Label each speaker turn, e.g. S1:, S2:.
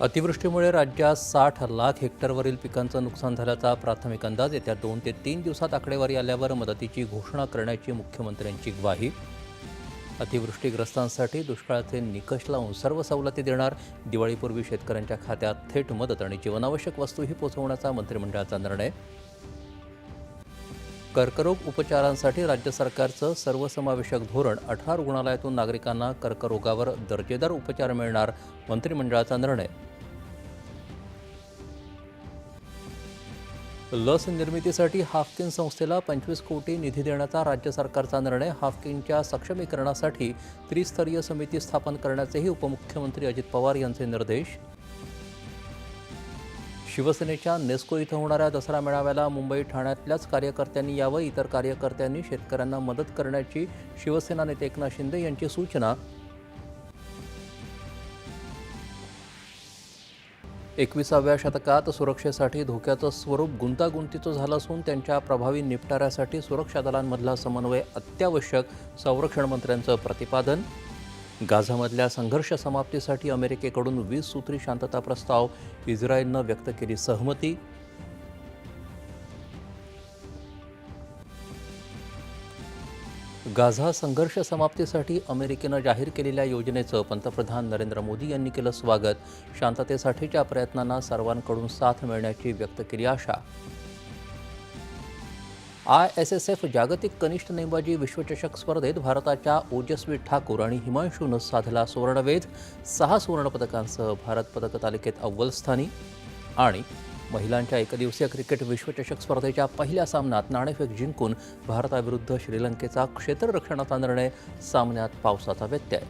S1: अतिवृष्टीमुळे राज्यात साठ लाख हेक्टरवरील पिकांचं नुकसान झाल्याचा प्राथमिक अंदाज येत्या दोन ते तीन दिवसात आकडेवारी आल्यावर मदतीची घोषणा करण्याची मुख्यमंत्र्यांची ग्वाही. अतिवृष्टीग्रस्तांसाठी दुष्काळाचे निकष लावून सर्व सवलती देणार दिवाळीपूर्वी शेतकऱ्यांच्या खात्यात थेट मदत आणि जीवनावश्यक वस्तूही पोहोचवण्याचा मंत्रिमंडळाचा निर्णय. कर्करोग उपचारांसाठी राज्य सरकारचं सर्वसमावेशक धोरण अठरा रुग्णालयातून नागरिकांना कर्करोगावर दर्जेदार उपचार मिळणार मंत्रिमंडळाचा निर्णय. लस निर्मितीसाठी हाफकिन संस्थेला पंचवीस कोटी निधी देण्याचा राज्य सरकारचा निर्णय हाफकिनच्या सक्षमीकरणासाठी त्रिस्तरीय समिती स्थापन करण्याचेही उपमुख्यमंत्री अजित पवार यांचे निर्देश. शिवसेनेच्या नेस्को इथं होणाऱ्या दसरा मेळाव्याला मुंबई ठाण्यातल्याच कार्यकर्त्यांनी यावं इतर कार्यकर्त्यांनी शेतकऱ्यांना मदत करण्याची शिवसेना नेते एकनाथ शिंदे यांची सूचना. एकविसाव्या शतकात सुरक्षेसाठी धोक्याचं स्वरूप गुंतागुंतीचं झालं असून त्यांच्या प्रभावी निपटाऱ्यासाठी सुरक्षा दलांमधला समन्वय अत्यावश्यक संरक्षण मंत्र्यांचं प्रतिपादन. गाझामधल्या संघर्ष समाप्तीसाठी अमेरिकेकडून वीस सूत्री शांतता प्रस्ताव इस्रायलनं व्यक्त केली सहमती. गाझा संघर्ष समाप्तीसाठी अमेरिकेनं जाहीर केलेल्या योजनेचं पंतप्रधान नरेंद्र मोदी यांनी केलं स्वागत. शांततेसाठीच्या प्रयत्नांना सर्वांकडून साथ मिळण्याची व्यक्त केली आशा. आय एस एस एफ जागतिक कनिष्ठ नेमबाजी विश्वचषक स्पर्धेत भारताच्या ओजस्वी ठाकूर आणि हिमांशूनं साधला सुवर्णवेध. सहा सुवर्णपदकांसह भारत पदक तालिकेत अव्वल स्थानी. आणि महिलांच्या एकदिवसीय क्रिकेट विश्वचषक स्पर्धेच्या पहिल्या सामन्यात नाणेफेक जिंकून भारताविरुद्ध श्रीलंकेचा क्षेत्ररक्षणाचा निर्णय. सामन्यात पावसाचा व्यत्यय